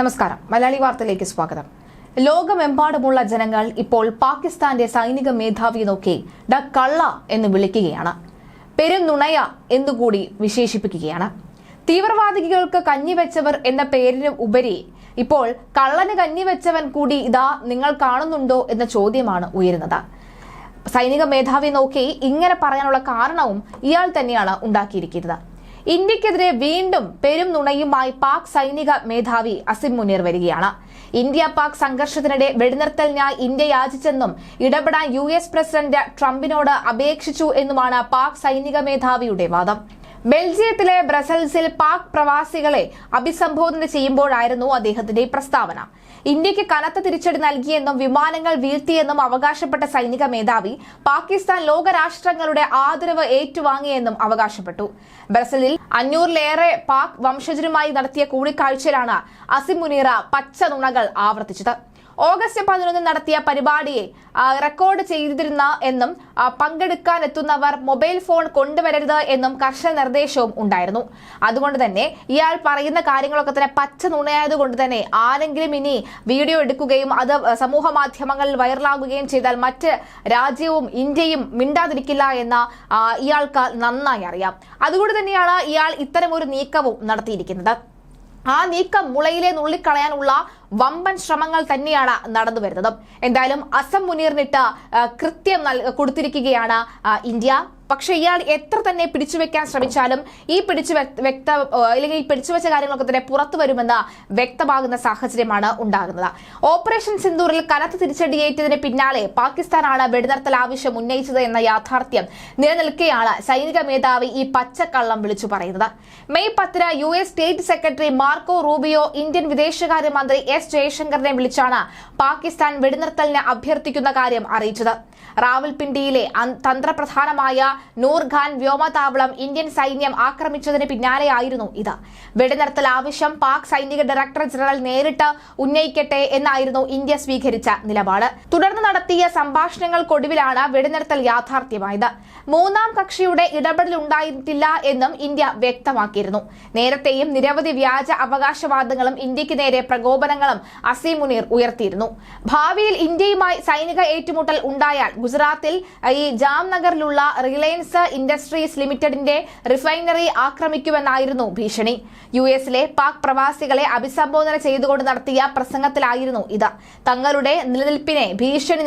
നമസ്കാരം. മലയാളി വാർത്തയിലേക്ക് സ്വാഗതം. ലോകമെമ്പാടുമുള്ള ജനങ്ങൾ ഇപ്പോൾ പാകിസ്ഥാന്റെ സൈനിക മേധാവിയെ നോക്കി ഡ കള്ള എന്ന് വിളിക്കുകയാണ്. പെരും നുണയ എന്നുകൂടി വിശേഷിപ്പിക്കുകയാണ്. തീവ്രവാദികൾക്ക് കഞ്ഞിവെച്ചവർ എന്ന പേരിന് ഉപരി ഇപ്പോൾ കള്ളന് കഞ്ഞിവെച്ചവൻ കൂടി ഇതാ നിങ്ങൾ കാണുന്നുണ്ടോ എന്ന ചോദ്യമാണ് ഉയരുന്നത്. സൈനിക മേധാവി നോക്കി ഇങ്ങനെ പറയാനുള്ള കാരണവും ഇയാൾ തന്നെയാണ് ഉണ്ടാക്കിയിരിക്കുന്നത്. ഇന്ത്യക്കെതിരെ വീണ്ടും പെരും നുണയുമായി പാക് സൈനിക മേധാവി അസിം മുനീർ വരികയാണ്. ഇന്ത്യ പാക് സംഘർഷത്തിനിടെ വെടിനിർത്തലിനായി ഇന്ത്യ യാചിച്ചെന്നും ഇടപെടാൻ യു എസ് പ്രസിഡന്റ് ട്രംപിനോട് അപേക്ഷിച്ചു എന്നുമാണ് പാക് സൈനിക മേധാവിയുടെ വാദം. ബെൽജിയത്തിലെ ബ്രസൽസിൽ പാക് പ്രവാസികളെ അഭിസംബോധന ചെയ്യുമ്പോഴായിരുന്നു അദ്ദേഹത്തിന്റെ പ്രസ്താവന. ഇന്ത്യയ്ക്ക് കനത്ത തിരിച്ചടി നൽകിയെന്നും വിമാനങ്ങൾ വീഴ്ത്തിയെന്നും അവകാശപ്പെട്ട സൈനിക മേധാവി പാകിസ്ഥാൻ ലോകരാഷ്ട്രങ്ങളുടെ ആദരവ് ഏറ്റുവാങ്ങിയെന്നും അവകാശപ്പെട്ടു. ബ്രസലിൽ അഞ്ഞൂറിലേറെ പാക് വംശജരുമായി നടത്തിയ കൂടിക്കാഴ്ചയിലാണ് അസിം മുനീറ പച്ച നുണകൾ ആവർത്തിച്ചത്. ഓഗസ്റ്റ് പതിനൊന്നിന് നടത്തിയ പരിപാടിയെ റെക്കോർഡ് ചെയ്തിരുന്ന എന്നും പങ്കെടുക്കാൻ എത്തുന്നവർ മൊബൈൽ ഫോൺ കൊണ്ടുവരരുത് എന്നും കർശന നിർദ്ദേശവും ഉണ്ടായിരുന്നു. അതുകൊണ്ട് തന്നെ ഇയാൾ പറയുന്ന കാര്യങ്ങളൊക്കെ തന്നെ പച്ച നുണയായതുകൊണ്ട് തന്നെ ആരെങ്കിലും ഇനി വീഡിയോ എടുക്കുകയും അത് സമൂഹ മാധ്യമങ്ങളിൽ വൈറലാകുകയും ചെയ്താൽ മറ്റ് രാജ്യവും ഇന്ത്യയും മിണ്ടാതിരിക്കില്ല എന്ന ഇയാൾക്ക് നന്നായി അറിയാം. അതുകൊണ്ട് തന്നെയാണ് ഇയാൾ ഇത്തരമൊരു നീക്കവും നടത്തിയിരിക്കുന്നത്. ആ നീക്കം മുളയിലെ നുള്ളിക്കളയാനുള്ള വമ്പൻ ശ്രമങ്ങൾ തന്നെയാണ് നടന്നു വരുന്നത്. എന്തായാലും അസം മുനീറിനിട്ട് കൃത്യം കൊടുത്തിരിക്കുകയാണ് ഇന്ത്യ. പക്ഷെ ഇയാൾ എത്ര തന്നെ പിടിച്ചു വെക്കാൻ ശ്രമിച്ചാലും ഈ പിടിച്ചു വ്യക്ത അല്ലെങ്കിൽ ഈ പിടിച്ചു വെച്ച കാര്യങ്ങളൊക്കെ തന്നെ പുറത്തു വരുമെന്ന് വ്യക്തമാകുന്ന സാഹചര്യമാണ് ഉണ്ടാകുന്നത്. ഓപ്പറേഷൻ സിന്ദൂറിൽ കനത്ത തിരിച്ചടിയേറ്റതിന് പിന്നാലെ പാകിസ്ഥാനാണ് വെടിനിർത്തൽ ആവശ്യം ഉന്നയിച്ചത് എന്ന യാഥാർത്ഥ്യം നിലനിൽക്കെയാണ് സൈനിക മേധാവി ഈ പച്ചക്കള്ളം വിളിച്ചു പറയുന്നത്. മെയ് പത്തിന് U S state secretary Marco Rubio Indian വിദേശകാര്യമന്ത്രി എസ് ജയശങ്കറിനെ വിളിച്ചാണ് പാകിസ്ഥാൻ വെടിനിർത്തലിന് അഭ്യർത്ഥിക്കുന്ന കാര്യം അറിയിച്ചത്. റാവൽപിണ്ടിയിലെ തന്ത്രപ്രധാനമായ നൂർഖാൻ വ്യോമതാവളം ഇന്ത്യൻ സൈന്യം ആക്രമിച്ചതിന് പിന്നാലെയായിരുന്നു ഇത്. വെടിനിർത്തൽ ആവശ്യം പാക് സൈനിക ഡയറക്ടർ ജനറൽ നേരിട്ട് ഉന്നയിക്കട്ടെ എന്നായിരുന്നു ഇന്ത്യ സ്വീകരിച്ച നിലപാട്. തുടർന്ന് നടത്തിയ സംഭാഷണങ്ങൾക്കൊടുവിലാണ് വെടിനിർത്തൽ യാഥാർത്ഥ്യമായത്. മൂന്നാം കക്ഷിയുടെ ഇടപെടലുണ്ടായിട്ടില്ല എന്നും ഇന്ത്യ വ്യക്തമാക്കിയിരുന്നു. നേരത്തെയും നിരവധി വ്യാജ അവകാശവാദങ്ങളും ഇന്ത്യയ്ക്ക് നേരെ പ്രകോപനങ്ങളും അസീം മുനീർ ഉയർത്തിയിരുന്നു. ഭാവിയിൽ ഇന്ത്യയുമായി സൈനിക ഏറ്റുമുട്ടൽ ഉണ്ടായാൽ ഗുജറാത്തിൽ ഈ ജാംനഗറിലുള്ള റിലയൻസ് ഇൻഡസ്ട്രീസ് ലിമിറ്റഡിന്റെ റിഫൈനറി ആക്രമിക്കുമെന്നായിരുന്നു ഭീഷണി. യു എസിലെ പാക് പ്രവാസികളെ അഭിസംബോധന ചെയ്തുകൊണ്ട് നടത്തിയ പ്രസംഗത്തിലായിരുന്നു ഇത്. തങ്ങളുടെ നിലനിൽപ്പിനെ ഭീഷണി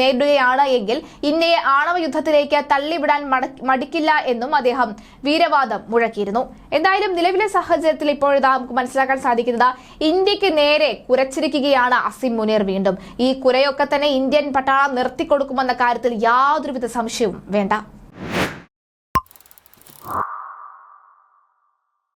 നേരിടുകയാണ് എങ്കിൽ ഇന്ത്യയെ ആണവ യുദ്ധത്തിലേക്ക് തള്ളിവിടാൻ മടിക്കില്ല എന്നും അദ്ദേഹം വീരവാദം മുഴക്കിയിരുന്നു. എന്തായാലും നിലവിലെ സാഹചര്യത്തിൽ ഇപ്പോഴിതാ നമുക്ക് മനസ്സിലാക്കാൻ സാധിക്കുന്നത് ഇന്ത്യയ്ക്ക് നേരെ കുരച്ചിരിക്കുകയാണ് അസിം മുനീർ വീണ്ടും. ഈ കുരയൊക്കെ തന്നെ ഇന്ത്യൻ പട്ടാളം നിർത്തിക്കൊടുക്കുമെന്ന കാര്യത്തിൽ യാതൊരുവിധ സംശയവും വേണ്ട.